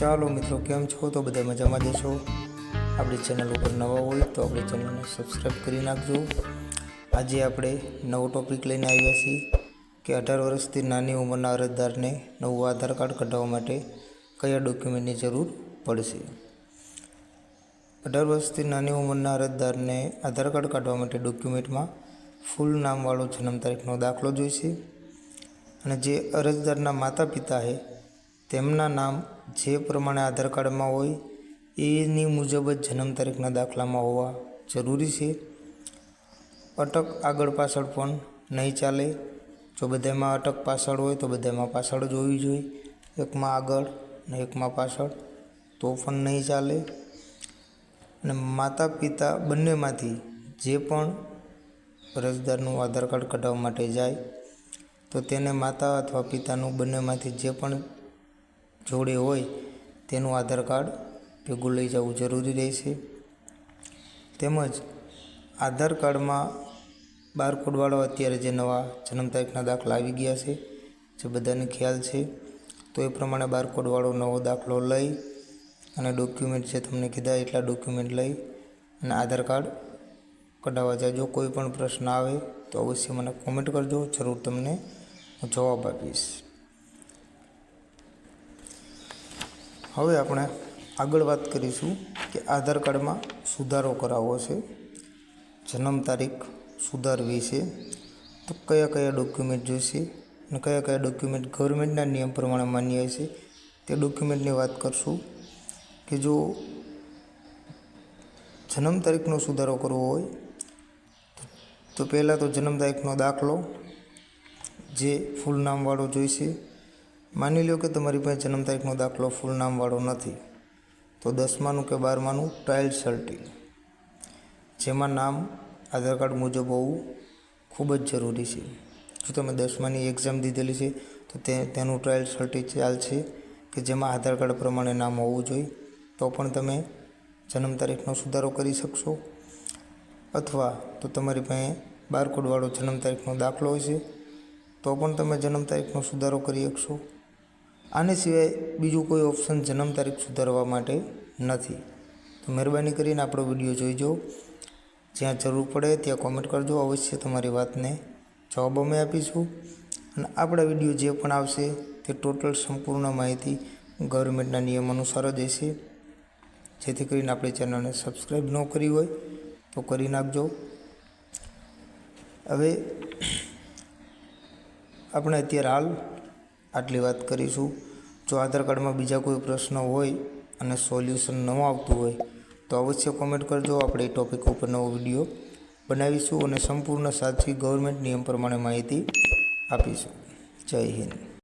ચાલો મિત્રો, કેમ છો? તો બધા મજામાં જશો આપણી ચેનલ ઉપર નવા હોય તો આપણી ચેનલને સબસ્ક્રાઈબ કરી નાખજો. આજે આપણે નવો ટોપિક લઈને આવ્યા છીએ કે અઢાર વર્ષથી નાની ઉંમરના અરજદારને નવું આધાર કાર્ડ કઢાવવા માટે કયા ડોક્યુમેન્ટની જરૂર પડશે? અઢાર વર્ષથી નાની ઉંમરના અરજદારને આધાર કાર્ડ કાઢવા માટે ડોક્યુમેન્ટમાં ફૂલ નામવાળો જન્મ તારીખનો દાખલો જોઈશે. અને જે અરજદારના માતા પિતા છે તેમના નામ જે પ્રમાણે આધાર કાર્ડમાં હોય એની મુજબ જ જન્મ તારીખના દાખલામાં હોવા જરૂરી છે. અટક આગળ પાછળ પણ નહીં ચાલે. જો બધામાં અટક પાછળ હોય તો બધામાં પાછળ જ હોવી જોઈએ. એકમાં આગળ ને એકમાં પાછળ તો પણ નહીં ચાલે. અને માતા પિતા બંનેમાંથી જે પણ અરજદારનું આધાર કાર્ડ કઢાવવા માટે જાય, તો તેને માતા અથવા પિતાનું બંનેમાંથી જે પણ જોડે હોય તેનું આધાર કાર્ડ ભેગું લઈ જવું જરૂરી રહેશે. તેમજ આધાર કાર્ડમાં બારકોડવાળો અત્યારે જે નવા જન્મ તારીખના દાખલા આવી ગયા છે, જે બધાને ખ્યાલ છે, તો એ પ્રમાણે બારકોડવાળો નવો દાખલો લઈ અને ડોક્યુમેન્ટ જે તમને કીધા એટલા ડોક્યુમેન્ટ લઈ અને આધાર કાર્ડ કઢાવવા જાય. જો કોઈ પણ પ્રશ્ન આવે તો અવશ્ય મને કોમેન્ટ કરજો, જરૂર તમને હું જવાબ આપીશ. હવે આપણે આગળ વાત કરીશું કે આધાર કાર્ડમાં સુધારો કરાવવો છે. જન્મ તારીખ સુધારવી છે. તો કયા કયા ડોક્યુમેન્ટ જોઈશે અને કયા કયા ડોક્યુમેન્ટ ગવર્મેન્ટના નિયમ પ્રમાણે માન્ય છે તે ડોક્યુમેન્ટની વાત કરશું. કે જો જન્મ તારીખનો સુધારો કરવો હોય, તો પહેલાં તો જન્મ તારીખનો દાખલો જે ફૂલ નામવાળો જોઈશે માની લો કે તમારી પાસે જન્મ તારીખનો દાખલો ફૂલ નામવાળો નથી, તો દસમાનું કે બારમાનું ટ્રાયલ સર્ટી જેમાં નામ, આધાર કાર્ડ મુજબ હોવું ખૂબ જ જરૂરી છે. જો તમે દસમાની એક્ઝામ દીધેલી છે, તો તે, તેનું ટ્રાયલ સર્ટી ચાલશે કે જેમાં આધાર કાર્ડ પ્રમાણે નામ હોવું જોઈએ, તો પણ તમે જન્મ તારીખનો સુધારો કરી શકશો. અથવા તો તમારી પાસે બારકોડવાળો જન્મ તારીખનો દાખલો હોય છે, તો પણ તમે જન્મ તારીખનો સુધારો કરી શકશો. આને સિવાય બીજું કોઈ ઓપ્શન જન્મ તારીખ સુધારવા માટે નથી. તો મહેરબાની કરીને આપણો વીડિયો જોઈજો જ્યાં જરૂર પડે ત્યાં કોમેન્ટ કરજો. અવશ્ય તમારી વાતને જવાબ અમે આપીશું. અને આપણા વીડિયો જે પણ આવશે તે ટોટલ સંપૂર્ણ માહિતી ગવર્મેન્ટના નિયમ અનુસાર જ હશે. જેથી કરીને આપણી ચેનલને સબસ્ક્રાઈબ ન કરી હોય તો કરી નાખજો. હવે આપણે અત્યારે હાલ આટલી વાત કરીશું. જો આધાર કાર્ડમાં બીજા કોઈ પ્રશ્ન હોય અને સોલ્યુશન ન આવતું હોય, તો અવશ્ય કોમેન્ટ કરજો. આપણે એ ટોપિક ઉપર નવો વીડિયો બનાવીશું અને સંપૂર્ણ સાચી ગવર્મેન્ટ નિયમ પ્રમાણે માહિતી આપીશું. જય હિન્દ.